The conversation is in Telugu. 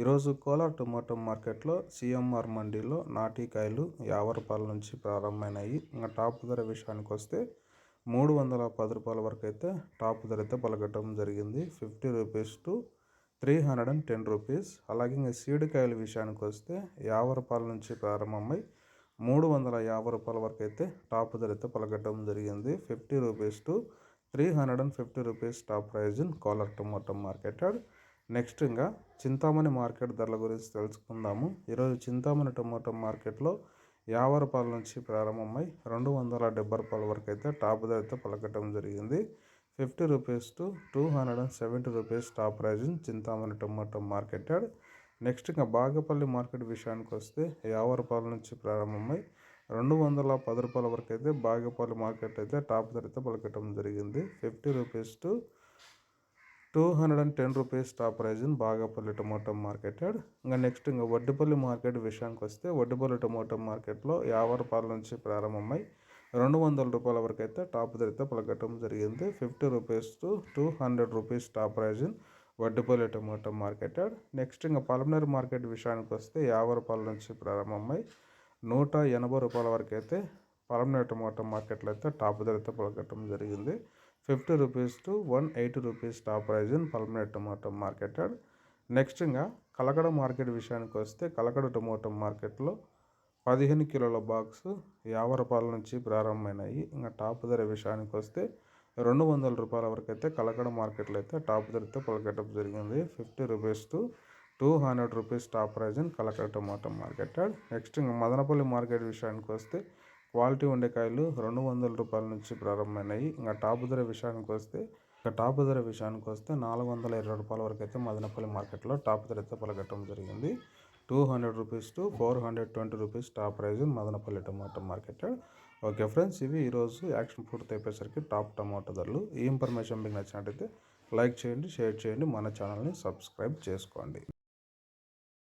ఈరోజు కోలార్ టొమాటో మార్కెట్లో సిఎంఆర్ మండీలో నాటికాయలు యాభై రూపాయల నుంచి ప్రారంభమైనాయి. ఇంకా టాప్ ధర విషయానికి వస్తే మూడు వందల పది రూపాయల వరకు అయితే టాప్ ధర అయితే పలకటం జరిగింది. Fifty rupees to three hundred and ten rupees. అలాగే ఇంకా సీడికాయల విషయానికి వస్తే యాభై రూపాయల నుంచి ప్రారంభమై మూడు వందల యాభై రూపాయల వరకు అయితే టాప్ ధర అయితే పలకటం జరిగింది. Fifty rupees to three hundred and fifty rupees top price in Kolar tomato marketed. Next ఇంకా చింతామణి మార్కెట్ ధరల గురించి తెలుసుకుందాము. ఈరోజు చింతామణి టొమాటో మార్కెట్లో యాభై రూపాయల నుంచి ప్రారంభమై రెండు వందల డెబ్బై రూపాయల వరకు అయితే టాప్ ధర అయితే పలకటం జరిగింది. Fifty rupees to two hundred and seventy rupees top price Chintamani tomato market next ఇంకా బాగపల్లి మార్కెట్ విషయానికి వస్తే యాభై రూపాయల నుంచి ప్రారంభమై రెండు వందల పది రూపాయల వరకు అయితే బాగపల్లి మార్కెట్ అయితే టాప్ ధర అయితే పలకటం జరిగింది. Fifty rupees to two hundred and ten rupees top price in Bagepalli tomato marketed. ఇంకా నెక్స్ట్ ఇంకా వడ్డిపల్లి మార్కెట్ విషయానికి వస్తే వడ్డిపల్లి టొమాటో మార్కెట్లో యాభై రూపాయల నుంచి ప్రారంభమై రెండు వందల రూపాయల వరకు అయితే టాప్ ధర పలకటం జరిగింది. Fifty rupees to two hundred rupees top price in Vaddipalli tomato marketed. Next ఇంకా పల్మనేర్ మార్కెట్ విషయానికి వస్తే యాభై రూపాయల నుంచి ప్రారంభమై నూట ఎనభై రూపాయల వరకు అయితే పల్మనేర్ టొమాటో మార్కెట్లో అయితే టాప్ ధర పలకటం జరిగింది. Fifty rupees to one eighty rupees top price in Palamaner tomato marketed. Next ఇంకా కలకడ మార్కెట్ విషయానికి వస్తే కలకడ టొమాటో మార్కెట్లో పదిహేను కిలోల బాక్స్ యాభై రూపాయల నుంచి ప్రారంభమైనాయి. ఇంకా టాప్ ధర విషయానికి వస్తే రెండు వందల రూపాయల వరకు అయితే కలకడ మార్కెట్లో అయితే టాప్ ధరతో పలకటం జరిగింది. Fifty rupees to two hundred rupees top price in Kalakada tomato marketed. Next ఇంకా మదనపల్లి మార్కెట్ విషయానికి వస్తే క్వాలిటీ ఉండే కాయలు రెండు వందల రూపాయల నుంచి ప్రారంభమైనాయి. ఇంకా టాప్ ధర విషయానికి వస్తే ఇంకా టాప్ ధర విషయానికి వస్తే నాలుగు వందల ఇరవై రూపాయల వరకు అయితే మదనపల్లి మార్కెట్లో టాప్ ధర అయితే పలకట్టడం జరిగింది. Two hundred rupees to four hundred twenty rupees top price Madanapalle tomato market. Okay friends ఇవి ఈరోజు యాక్షన్ పూర్తి అయిపోయేసరికి టాప్ టమాటో ధరలు. ఈ ఇన్ఫర్మేషన్ మీకు నచ్చినట్టయితే లైక్ చేయండి షేర్ చేయండి. మన ఛానల్ని సబ్స్క్రైబ్ చేసుకోండి.